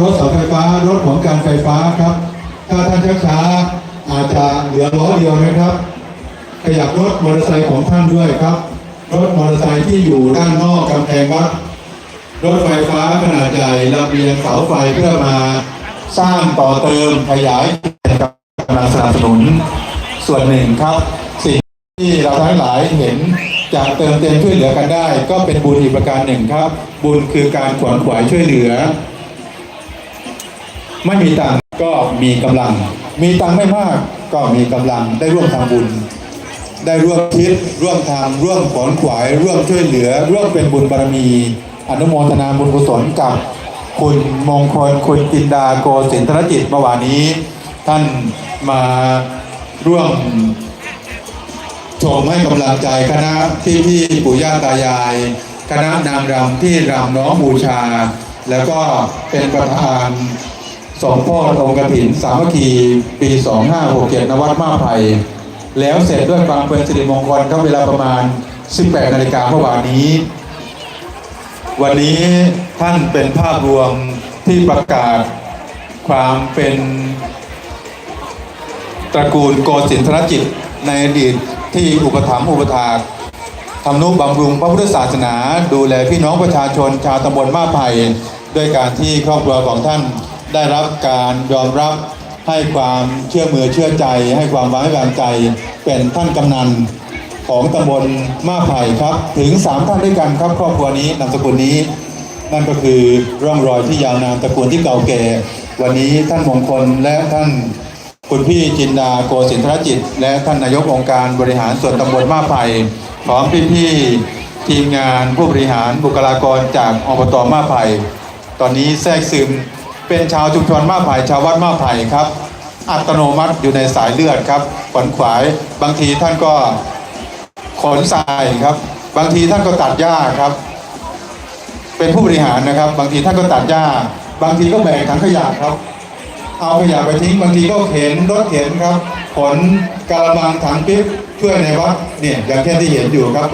รถเสาไฟฟ้ารถของการไฟฟ้าครับ ถ้าท่านช้าๆอาจจะเหลือล้อเดียวนะครับ ขยับรถมอเตอร์ไซค์ของท่านด้วยครับ รถมอเตอร์ไซค์ที่อยู่ด้านนอกกำแพงวัดรถไฟฟ้าขนาดใหญ่ลำเลียงเสาไฟเพื่อมาสร้างต่อเติมขยายกำลังสนับสนุนส่วนหนึ่งครับ สิ่งที่เราทั้งหลายเห็นจากเติมเต็มช่วยเหลือกันได้ ก็เป็นบุญอีกประการหนึ่งครับ บุญคือการขวนขวายช่วยเหลือ ไม่มีตังก็มีกำลัง มีตังไม่มากก็มีกำลังได้ร่วมทำบุญ ได้ร่วมคิดร่วมทำร่วมขวนขวาย ร่วมช่วยเหลือ ร่วมเป็นบุญบารมี อนุโมทนาบุญกุศลกับคุณมงคลคุณจินดาโกสินทรจิตเมื่อวานนี้ ท่านมาร่วมชมให้กำลังใจคณะที่พี่ปู่ย่าตายาย คณะนางรำที่รำน้องบูชา แล้วก็เป็นประธาน สมโพธิองค์กฐินสามัคคีปี 2567นวัดมาไผ่แล้วเสร็จด้วยความเป็นสิริมงคลครับเวลาประมาณ 18 นาฬิกาเมื่อวานนี้ วันนี้ท่านเป็นภาพรวมที่ประกาศความเป็นตระกูลโกสินทรจิตในอดีตที่อุปถัมภ์อุปถากทำนุบำรุงพระพุทธศาสนา ดูแลพี่น้องประชาชนชาวตำบลมาไผ่ด้วยการที่ครอบครัวของท่าน ได้รับการยอมรับให้ความเชื่อมือเชื่อใจ ให้ความไว้วางใจเป็นท่านกำนันของตำบลมาไผ่ครับ ถึง 3 ท่านด้วยกันครับครอบครัวนี้นามสกุลนี้ นั่นก็คือร่องรอยที่ยาวนานตระกูลที่เก่าแก่ วันนี้ท่านมงคลและท่านคุณพี่จินดาโกสินทรจิต และท่านนายกองค์การบริหารส่วนตำบลมาไผ่พร้อมพี่ๆทีมงานผู้บริหารบุคลากรจากอบตมาไผ่ตอนนี้แทรกซึม เป็นชาวชุมชนมาไผ่ชาววัดมาไผ่ครับ อัตโนมัติอยู่ในสายเลือดครับขวนขวายบางทีท่านก็ขนทรายครับ บางทีท่านก็ตัดหญ้าครับ เป็นผู้บริหารนะครับ บางทีท่านก็ตัดหญ้า บางทีก็แบกถังขยะครับ เอาขยะไปทิ้งบางทีก็เข็นรถเข็นครับขนกระมังถังปิ๊บช่วยในวัดเนี่ยอย่างเช่นที่เห็นอยู่ครับ